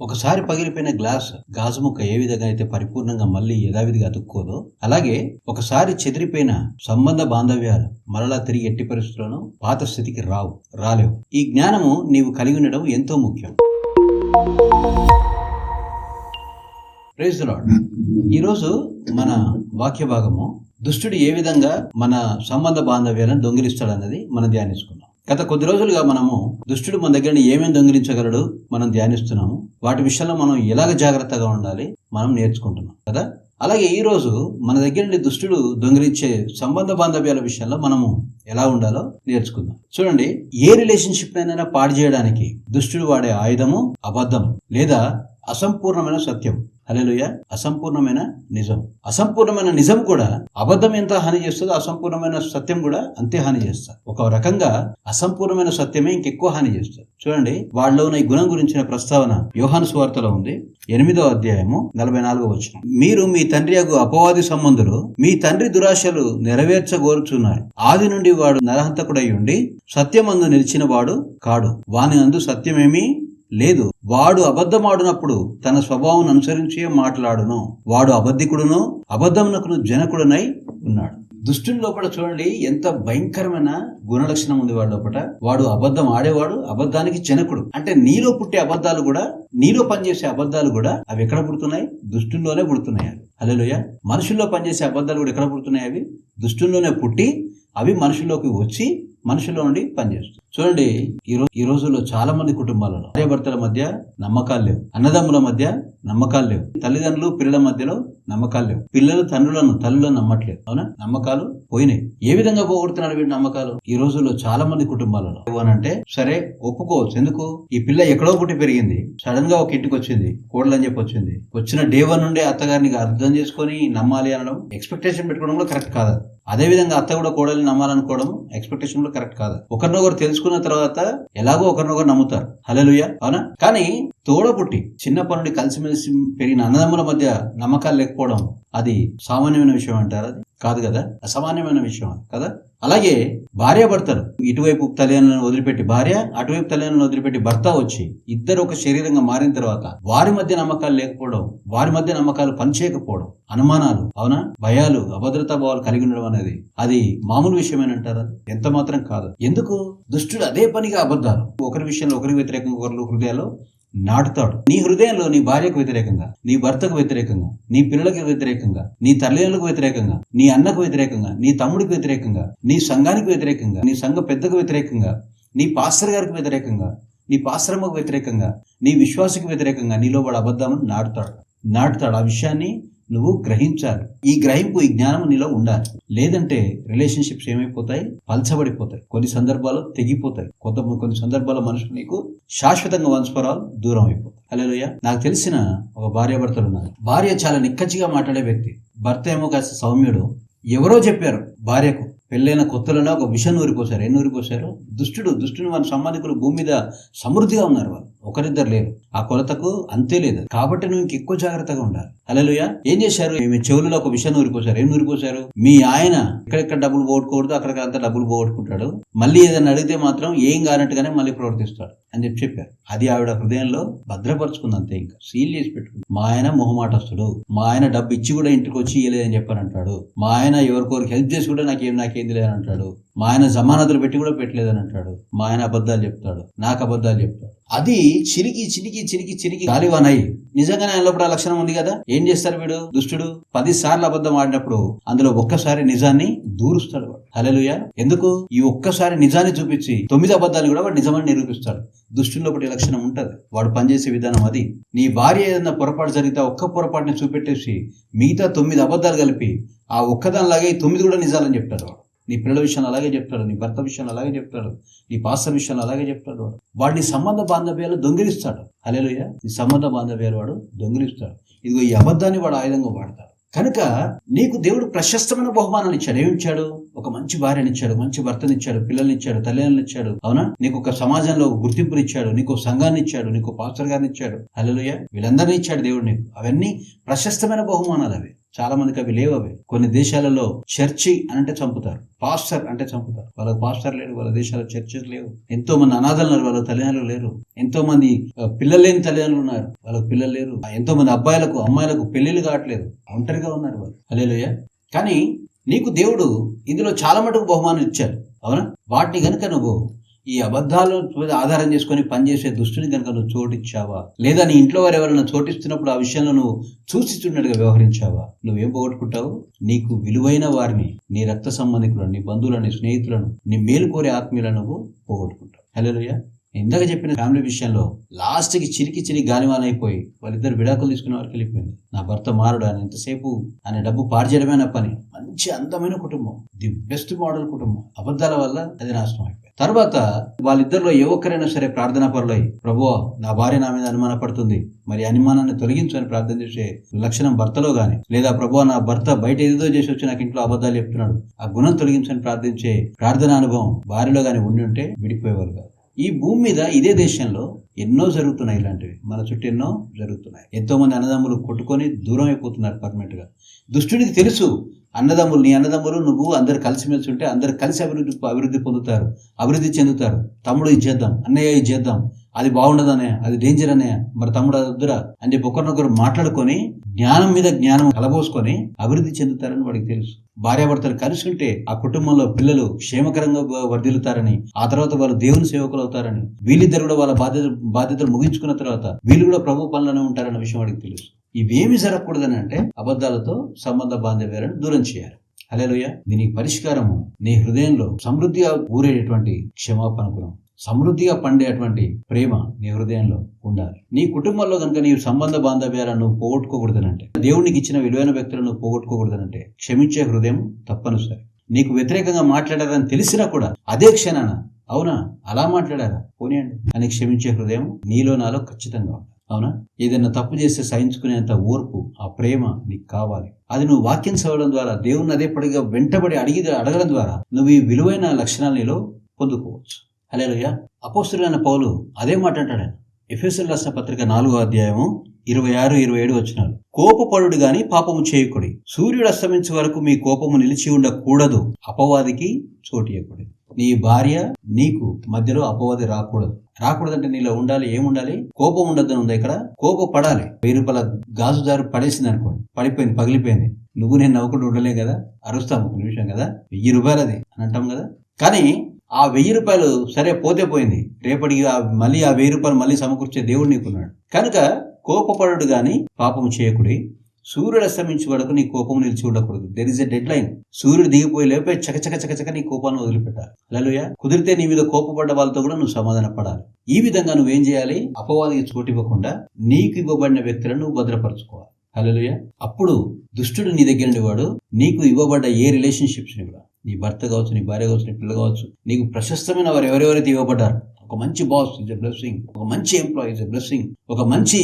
ఒకసారి పగిలిపోయిన గ్లాస్ గాజు ముక్క ఏ విధంగా అయితే పరిపూర్ణంగా మళ్ళీ యథావిధిగా అతుక్కోదో అలాగే ఒకసారి చెదిరిపోయిన సంబంధ బాంధవ్యాలు మరలా తిరిగి ఎట్టి పరిస్థితుల్లోనూ పాత స్థితికి రావు రాలేవు. ఈ జ్ఞానము నీవు కలిగి ఉండడం ఎంతో ముఖ్యం. ప్రైజ్ లాడ్ ఈరోజు మన వాక్య భాగము దుష్టుడు ఏ విధంగా మన సంబంధ బాంధవ్యాలను దొంగిలిస్తాడన్నది మనం ధ్యానించుకున్నాం గత కొద్ది రోజులుగా మనము దుష్టుడు మన దగ్గర ఏమేమి దొంగిలించగలడు మనం ధ్యానిస్తున్నాము. వాటి విషయంలో మనం ఎలాగ జాగ్రత్తగా ఉండాలి మనం నేర్చుకుంటున్నాం కదా? అలాగే ఈరోజు మన దగ్గర నుండి దుష్టుడు దొంగిలించే సంబంధ బాంధవ్యాల విషయంలో మనము ఎలా ఉండాలో నేర్చుకుందాం. చూడండి ఏ రిలేషన్షిప్ అయినా పాడు చేయడానికి దుష్టుడు వాడే ఆయుధము అబద్ధం లేదా అసంపూర్ణమైన సత్యం హలోయ అసంపూర్ణమైన నిజం. అసంపూర్ణమైన నిజం కూడా అబద్ధం ఎంత హాని చేస్తుందో అసంపూర్ణమైన సత్యం కూడా అంతే హాని చేస్తారు ఒక రకంగా అసంపూర్ణమైన సత్యమే ఇంకెక్కువ హాని చేస్తారు చూడండి వాళ్ళలో ఉన్న ఈ గుణం గురించిన ప్రస్తావన యోహాను స్వార్తలో ఉంది. ఎనిమిదో అధ్యాయము నలభై నాలుగో వచ్చిన మీరు మీ తండ్రి యొక్క అపవాది సంబంధులు మీ తండ్రి దురాశలు నెరవేర్చగోరుచున్నారు. ఆది నుండి వాడు నరహంతకుడై ఉండి సత్యమందు నిలిచిన వాడు కాడు. వాని అందు సత్యమేమీ లేదు వాడు అబద్ధమాడునప్పుడు తన స్వభావం అనుసరించి మాట్లాడును. వాడు అబద్ధికుడును అబద్ధమునకును జనకుడునై ఉన్నాడు. దుష్టుని లోపల చూడండి ఎంత భయంకరమైన గుణలక్షణం ఉంది వాడి లోపల వాడు అబద్ధం ఆడేవాడు అబద్ధానికి జనకుడు. అంటే నీలో పుట్టే అబద్ధాలు కూడా నీలో పనిచేసే అబద్ధాలు కూడా అవి ఎక్కడ పుడుతున్నాయి? దుష్టుల్లోనే పుడుతున్నాయి అవి. అలెలుయ మనుషుల్లో పనిచేసే అబద్ధాలు కూడా ఎక్కడ పుడుతున్నాయి అవి? దుష్టుల్లోనే పుట్టి అవి మనుషుల్లోకి వచ్చి మనుషుల్లో నుండి పనిచేస్తుంది చూడండి ఈ రోజు ఈ రోజుల్లో చాలా మంది కుటుంబాలలో భార్యాభర్తల మధ్య నమ్మకాలు లేవు. అన్నదమ్ముల మధ్య నమ్మకాలు లేవు. తల్లిదండ్రులు పిల్లల మధ్యలో నమ్మకాలు లేవు. పిల్లలు తండ్రులను తల్లులను నమ్మట్లేదు. అవునా? నమ్మకాలు పోయినాయి. ఏ విధంగా పోగొడుతున్నాడు వీడి నమ్మకాలు? ఈ రోజుల్లో చాలా మంది కుటుంబాలలో ఏమనంటే సరే ఒప్పుకోవచ్చు. ఎందుకు? ఈ పిల్ల ఎక్కడో పుట్టి పెరిగింది. సడన్గా ఒక ఇంటికి వచ్చింది. కోడలు అని చెప్పి వచ్చింది. వచ్చిన డే వన్ నుండి అత్తగారిని అర్థం చేసుకొని నమ్మాలి అనడం ఎక్స్పెక్టేషన్ పెట్టుకోవడం కూడా కరెక్ట్ కాదు. అదే విధంగా అత్త కూడా కోడల్ని నమ్మాలనుకోవడం ఎక్స్పెక్టేషన్ కూడా కరెక్ట్ కాదు. ఒకరినొకరు తెలుసు తెలుసుకున్న తర్వాత ఎలాగో ఒకరినొకరు నమ్ముతారు. హలలుయ అవునా? కానీ తోడపుట్టి చిన్నప్పటి నుండి కలిసిమెలిసి పెరిగిన అన్నదమ్ముల మధ్య నమ్మకాలు లేకపోవడం అది సామాన్యమైన విషయం అంటారు అది? కాదు కదా? అసామాన్యమైన విషయం కదా? అలాగే భార్య భర్తలు ఇటువైపు తల్లిదండ్రులను వదిలిపెట్టి భార్య అటువైపు తల్లిదండ్రులను వదిలిపెట్టి భర్త వచ్చి ఇద్దరు ఒక శరీరంగా మారిన తర్వాత వారి మధ్య నమ్మకాలు లేకపోవడం వారి మధ్య నమ్మకాలు పనిచేయకపోవడం అనుమానాలు అవునా? భయాలు అభద్రతా భావాలు కలిగి ఉండడం అనేది అది మామూలు విషయమేనంటారా ఎంత మాత్రం కాదు. ఎందుకు? దుష్టుడు అదే పనిగా అబద్ధాలు. ఒకరి విషయంలో ఒకరికి వ్యతిరేకంగా ఒకరు హృదయాలు నాటుతాడు నీ హృదయంలో నీ భార్యకు వ్యతిరేకంగా నీ భర్తకు వ్యతిరేకంగా నీ పిల్లలకు వ్యతిరేకంగా నీ తల్లిదండ్రులకు వ్యతిరేకంగా నీ అన్నకు వ్యతిరేకంగా నీ తమ్ముడికి వ్యతిరేకంగా నీ సంఘానికి వ్యతిరేకంగా నీ సంఘ పెద్దకు వ్యతిరేకంగా నీ పాస్టర్ గారికి వ్యతిరేకంగా నీ పాశ్రమకు వ్యతిరేకంగా నీ విశ్వాసకు వ్యతిరేకంగా నీలో వాడు అబద్ధామని నాటుతాడు నాటుతాడు ఆ విషయాన్ని నువ్వు గ్రహించాలి. ఈ గ్రహింపు ఈ జ్ఞానం నీలో ఉండాలి. లేదంటే రిలేషన్షిప్స్ ఏమైపోతాయి? పలచబడిపోతాయి. కొన్ని సందర్భాలు తెగిపోతాయి. కొంత కొన్ని సందర్భాల్లో మనుషులు నీకు శాశ్వతంగా వంశపరాలు దూరం అయిపోతాయి. హలోయ నాకు తెలిసిన ఒక భార్యాభర్తలు ఉన్నారు. భార్య చాలా నిక్కచ్చిగా మాట్లాడే వ్యక్తి. భర్త ఏమో కాస్త సౌమ్యుడు. ఎవరో చెప్పారు భార్యకు పెళ్ళైన కొత్తలోనే ఒక విషయం ఊరిపోశారు ఎన్ని ఊరిపోశారు దుష్టుడు దుష్టుని వారి సంబంధికులు భూమి మీద సమృద్ధిగా ఉన్నారు వాళ్ళు. ఒకరిద్దరు లేరు. ఆ కొలతకు అంతే లేదు. కాబట్టి నువ్వు ఇంకెక్కువ జాగ్రత్తగా ఉండాలి. అలలుయ ఏం చేశారు? మీ చెవులలో ఒక విషయం ఊరిపోసారు ఏం ఊరిపోసారు మీ ఆయన ఎక్కడెక్కడ డబ్బులు పోగొట్టుకోకూడదు అక్కడికి అంతా డబ్బులు పోగొట్టుకుంటాడు. మళ్ళీ ఏదైనా అడిగితే మాత్రం ఏం కానట్టుగానే మళ్ళీ ప్రవర్తిస్తాడు అని చెప్పి చెప్పారు. అది ఆవిడ హృదయంలో భద్రపరుచుకుంది అంతే ఇంకా. సీల్ చేసి పెట్టుకుంది. మా ఆయన మొహమాటస్తుడు. మా ఆయన డబ్బు ఇచ్చి కూడా ఇంటికి వచ్చి ఇయ్యలేదని చెప్పారంటాడు మా ఆయన ఎవరికొరికి హెల్ప్ చేసి కూడా నాకేం నాకేంది లేదని అంటాడు మా ఆయన జమానతులు పెట్టి కూడా పెట్టలేదని అంటాడు. మా ఆయన అబద్ధాలు చెప్తాడు. నాకు అబద్ధాలు చెప్తాడు. అది చిరికి చిరికి చిరికి చిరికి గాలివానై. నిజంగానే ఆయన లోపల లక్షణం ఉంది కదా? ఏం చేస్తారు వీడు? దుష్టుడు? పది సార్లు అబద్ధం ఆడినప్పుడు అందులో ఒక్కసారి నిజాన్ని దూరుస్తాడు వాడు. హలలుయ ఎందుకు? ఈ ఒక్కసారి నిజాన్ని చూపించి తొమ్మిది అబద్ధాలు కూడా వాడు నిజమని నిరూపిస్తాడు. దుష్టుని లోపల లక్షణం ఉంటుంది. వాడు పనిచేసే విధానం అది. నీ భార్య ఏదైనా పొరపాటు జరిగితే ఒక్క పొరపాటుని చూపెట్టేసి మిగతా తొమ్మిది అబద్ధాలు కలిపి ఆ ఒక్కదానిలాగే ఈ తొమ్మిది కూడా నిజాలని చెప్తాడు వాడు. నీ పిల్లల విషయాన్ని అలాగే చెప్తాడు నీ భర్త విషయాన్ని అలాగే చెప్తాడు నీ పాస్టర్ విషయాన్ని అలాగే చెప్తాడు వాడు. వాడిని సంబంధ బాంధవ్యాలు దొంగిలిస్తాడు. హలేలుయ నీ సంబంధ బాంధవ్యాలు వాడు దొంగిలిస్తాడు. ఇదిగో ఈ అబద్ధాన్ని వాడు ఆయుధంగా వాడతాడు. కనుక నీకు దేవుడు ప్రశస్తమైన బహుమానాలు ఇచ్చాడు. ఏమిచ్చాడు ఒక మంచి భార్యనిచ్చాడు మంచి భర్తనిచ్చాడు పిల్లల్నిచ్చాడు తల్లిదండ్రులు అవునా? నీకు ఒక సమాజంలో గుర్తింపునిచ్చాడు నీకు సంఘాన్ని ఇచ్చాడు నీకు పాస్టర్ గారిని ఇచ్చాడు. హల్లెలూయా. వీళ్ళందరినీ ఇచ్చాడు దేవుడు నీకు. అవన్నీ ప్రశస్తమైన బహుమానాలు అవి. చాలా మందికి అవి లేవు అవి కొన్ని దేశాలలో చర్చి అంటే చంపుతారు. పాస్టర్ అంటే చంపుతారు. వాళ్ళకి పాస్టర్ లేరు వాళ్ళ దేశాల్లో చర్చెస్ లేవు. ఎంతో మంది అనాథలు ఉన్నారు వాళ్ళ తల్లిదండ్రులు లేరు. ఎంతో మంది పిల్లలు లేని తల్లిదండ్రులు ఉన్నారు వాళ్ళకి పిల్లలు లేరు. ఎంతో మంది అబ్బాయిలకు అమ్మాయిలకు పెళ్ళిళ్ళు కావట్లేదు. ఒంటరిగా ఉన్నారు వాళ్ళు. అలేలుయ్య కానీ నీకు దేవుడు ఇందులో చాలా మటుకు బహుమానం ఇచ్చాడు. అవునా? వాటిని గనుక నువ్వు ఈ అబద్ధాలు ఆధారం చేసుకొని పనిచేసే దుష్టుని కనుక నువ్వు చోటిచ్చావా? లేదా నీ ఇంట్లో వారు ఎవరైనా చోటిస్తున్నప్పుడు ఆ విషయంలో నువ్వు చూసిస్తున్నట్టుగా వ్యవహరించావా? నువ్వేం పోగొట్టుకుంటావు? నీకు విలువైన వారిని నీ రక్త సంబంధికులను నీ బంధువులను నీ స్నేహితులను నీ మేలు కోరే ఆత్మీయులను నువ్వు పోగొట్టుకుంటావు. హలో ఇందాక చెప్పిన ఫ్యామిలీ విషయంలో లాస్ట్కి చిరికి చిరి గాలివాన్ అయిపోయి వాళ్ళిద్దరు విడాకులు తీసుకునే వారికి వెళ్ళిపోయింది. నా భర్త మారుడు ఆయన ఎంతసేపు ఆయన డబ్బు పాడు చేయడమే నా పని. మంచి అందమైన కుటుంబం. ది బెస్ట్ మోడల్ కుటుంబం. అబద్ధాల వల్ల అది నాశనం అయిపోయింది. తర్వాత వాళ్ళిద్దరిలో ఏ ఒక్కరైనా సరే ప్రార్థనా పరులై ప్రభువా నా భార్య నా మీద అనుమాన పడుతుంది మరి అనుమానాన్ని తొలగించు అని ప్రార్థన చేసే లక్షణం భర్తలో గాని లేదా ప్రభువా నా భర్త బయట ఏదో చేసి వచ్చి నాకు ఇంట్లో అబద్ధాలు చెప్తున్నాడు. ఆ గుణం తొలగించని ప్రార్థించే ప్రార్థనా అనుభవం భార్యలో గాని ఉండి ఉంటే విడిపోయేవారు కాదు. ఈ భూమి మీద ఇదే దేశంలో ఎన్నో జరుగుతున్నాయి ఇలాంటివి. మన చుట్టూ ఎన్నో జరుగుతున్నాయి. ఎంతో మంది అన్నదమ్ములు కొట్టుకొని దూరం అయిపోతున్నారు పర్మనెంట్గా దుష్టునికి తెలుసు అన్నదమ్ములు నీ అన్నదమ్ములు నువ్వు అందరు కలిసిమెలిసి ఉంటే అందరు కలిసి అభివృద్ధి అభివృద్ధి పొందుతారు. అభివృద్ధి చెందుతారు. తమ్ముడు ఇది చేద్దాం అన్నయ్య ఇది చేద్దాం. అది బాగుండదనే అది డేంజర్ అనే మరి తమ్ముడు అది వద్దురా అని చెప్పి ఒకరినొకరు మాట్లాడుకొని జ్ఞానం మీద జ్ఞానం కలబోసుకొని అభివృద్ధి చెందుతారని వాడికి తెలుసు. భార్యాభర్తలు కలిసి ఉంటే ఆ కుటుంబంలో పిల్లలు క్షేమకరంగా వర్ధిల్లుతారని ఆ తర్వాత వాళ్ళు దేవుని సేవకులు అవుతారని వీళ్ళిద్దరు కూడా వాళ్ళ బాధ్యత బాధ్యతలు ముగించుకున్న తర్వాత వీళ్ళు కూడా ప్రభు పనులనే ఉంటారన్న విషయం వాడికి తెలుసు. ఇవేమి జరగకూడదని అంటే అబద్ధాలతో సంబంధ బాంధవ్యాలను దూరం చేయాలి. హలోయ దీనికి పరిష్కారము నీ హృదయంలో సమృద్ధిగా ఊరేటటువంటి క్షమాపణ గుణం సమృద్ధిగా పండేటువంటి ప్రేమ నీ హృదయంలో ఉండాలి. నీ కుటుంబంలో కనుక నీ సంబంధ బాంధవ్యాలను పోగొట్టుకోకూడదనంటే దేవునికి ఇచ్చిన విలువైన వ్యక్తులను పోగొట్టుకోకూడదనంటే క్షమించే హృదయం తప్పనిసరి. నీకు వ్యతిరేకంగా మాట్లాడారని తెలిసినా కూడా అదే క్షణాన అవునా? అలా మాట్లాడారా? పోనీయండి. అని క్షమించే హృదయం నీలో నాలో ఖచ్చితంగా ఉండాలి అవునా? ఏదైనా తప్పు చేస్తే సహించుకునేంత ఓర్పు ఆ ప్రేమ నీకు కావాలి. అది నువ్వు వాక్యం చదవడం ద్వారా దేవుని అదే పడిగా వెంటబడి అడిగి అడగడం ద్వారా నువ్వు ఈ విలువైన లక్షణాలు నీలో పొందుకోవచ్చు. హలేలుయ్య అపోస్తులైన పౌలు అదే మాట అంటాడు ఎఫ్ఎస్ఎల్ రాసిన పత్రిక నాలుగో అధ్యాయము ఇరవై ఆరు ఇరవై ఏడు వచ్చినారు కోపపడుడు గాని పాపము చేయకుడి. సూర్యుడు అస్తమించే వరకు మీ కోపము నిలిచి ఉండకూడదు. అపవాదికి చోటియకుడి నీ భార్య నీకు మధ్యలో అపవాది రాకూడదు. రాకూడదంటే నీలో ఉండాలి ఏముండాలి? కోపం ఉండద్దని ఉంది ఇక్కడ? కోపం పడాలి వెయ్యి రూపాయల గాజు జారు పడేసింది అనుకోండి. పడిపోయింది పగిలిపోయింది. నువ్వు నేను నవ్వుకుంటూ ఉండలే కదా? అరుస్తాము ఒక నిమిషం కదా? వెయ్యి రూపాయలు అది అని అంటాం కదా? కానీ ఆ వెయ్యి రూపాయలు సరే పోతే పోయింది. రేపటికి మళ్ళీ ఆ వెయ్యి రూపాయలు మళ్ళీ సమకూర్చే దేవుడు నీకున్నాడు. కనుక కోపపడు గాని పాపము చేయకుడి. సూర్యుడు అస్తమించే వరకు నీ కోపం నిలిచి ఉండకూడదు. There is a dead line సూర్యుడు దిగిపోయి లేపే చకచక చకచక నీ కోపాన్ని వదిలిపెట్టాలి. అలలుయ కుదిరితే నీ మీద కోపపడ్డ వాళ్ళతో కూడా నువ్వు సమాధాన పడాలి. ఈ విధంగా నువ్వేం చేయాలి? అపవాదికి చోటివ్వకుండా నీకు ఇవ్వబడిన వ్యక్తులను నువ్వు భద్రపరచుకోవాలి. హలోయ అప్పుడు దుష్టుడు నీ దగ్గర నుండి వాడు నీకు ఇవ్వబడ్డ ఏ రిలేషన్షిప్స్ని కూడా. నీ భర్త కావచ్చు నీ భార్య కావచ్చు నీ పిల్ల కావచ్చు నీకు ప్రశస్తమైన వారు ఎవరెవరైతే ఇవ్వబడ్డారు ఒక మంచి బాస్ ఇస్ ఎ బ్లెస్సింగ్ ఒక మంచి ఎంప్లాయీ ఇస్ ఎ బ్లెస్సింగ్ ఒక మంచి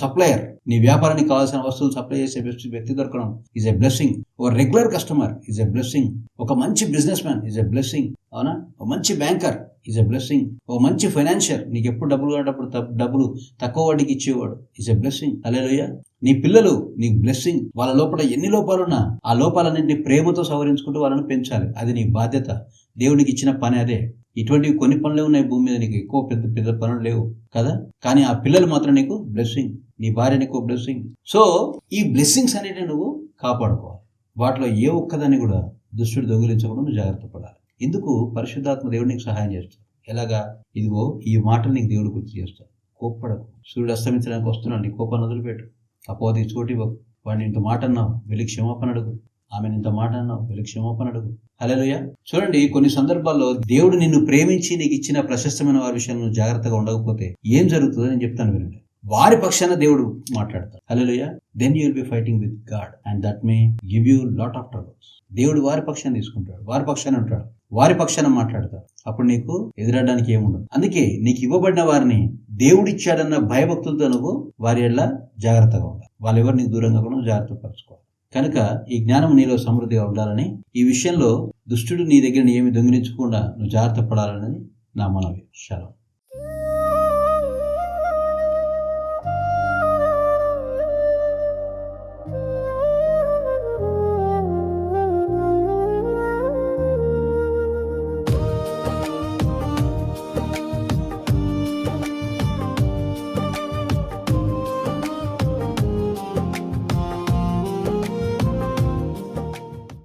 సప్లయర్ నీ వ్యాపారానికి కావాల్సిన వస్తువులు సప్లై చేసే వ్యక్తి- వ్యక్తి దొరకడం ఈజ్ ఎ బ్లెస్సింగ్ ఒక regular customer is a blessing ఒక మంచి businessman is a blessing అవునా? ఒక మంచి బ్యాంకర్ ఈజ్ ఎ బ్లెస్సింగ్ ఒక మంచి ఫైనాన్షియర్ నీకు ఎప్పుడు డబ్బులు కావటప్పుడు డబ్బులు తక్కువ వడ్డీకి ఇచ్చేవాడు ఈజ్ ఎ బ్లెస్సింగ్ అలేలోయ నీ పిల్లలు నీకు బ్లెస్సింగ్ వాళ్ళ లోపల ఎన్ని లోపాలున్నా ఆ లోపాలన్నింటినీ ప్రేమతో సవరించుకుంటూ వాళ్ళని పెంచాలి. అది నీ బాధ్యత. దేవునికి ఇచ్చిన పని అదే. ఇటువంటివి కొన్ని పనులు ఉన్నాయి భూమి మీద. నీకు ఎక్కువ పెద్ద పెద్ద పనులు లేవు కదా? కానీ ఆ పిల్లలు మాత్రం నీకు బ్లెస్సింగ్ నీ భార్య నీకు బ్లెస్సింగ్ సో ఈ బ్లెస్సింగ్స్ అనేటివి నువ్వు కాపాడుకోవాలి. వాటిలో ఏ ఒక్కదాన్ని కూడా దుష్టుడు దొంగిలించకుండా నువ్వు జాగ్రత్త పడాలి. ఇందుకు పరిశుద్ధాత్మ దేవుడు నీకు సహాయం చేస్తాడు. ఎలాగా? ఇదిగో ఈ మాటలు నీకు దేవుడు గుర్తు చేస్తాడు. కోప్పడకు. సూర్యుడు అస్తమించడానికి వస్తున్నాడు. నీ కోపాన్ని వదిలిపెట్టు. అపోది చోటి వాడిని ఇంత మాట అన్నావు వెళ్ళి క్షమాపణ అడుగు. ఆమెను ఇంత మాట అన్నావు వెళ్ళి క్షమాపణ అడుగు. హలోయ చూడండి కొన్ని సందర్భాల్లో దేవుడు నిన్ను ప్రేమించి నీకు ఇచ్చిన ప్రశస్తమైన వారి విషయంలో జాగ్రత్తగా ఉండకపోతే ఏం జరుగుతుందో నేను చెప్తాను వినండి. వారి పక్షాన దేవుడు మాట్లాడతాడు. హలోయ then you will be fighting with God and that may give you lot of troubles దేవుడు వారి పక్షాన్ని తీసుకుంటాడు. వారి పక్షాన ఉంటాడు. వారి పక్షాన మాట్లాడతాడు. అప్పుడు నీకు ఎదురడానికి ఏముండదు. అందుకే నీకు ఇవ్వబడిన వారిని దేవుడిచ్చాడన్న భయభక్తులతో నువ్వు వారి ఎళ్ళ జాగ్రత్తగా ఉండాలి. వాళ్ళెవరు నీకు దూరంగా కూడా జాగ్రత్త పరచుకోవాలి. కనుక ఈ జ్ఞానం నీలో సమృద్ధిగా ఉండాలని ఈ విషయంలో దుష్టుడు నీ దగ్గర ఏమి దొంగిలించకుండా నువ్వు జాగ్రత్త పడాలని నా మనవి. శరం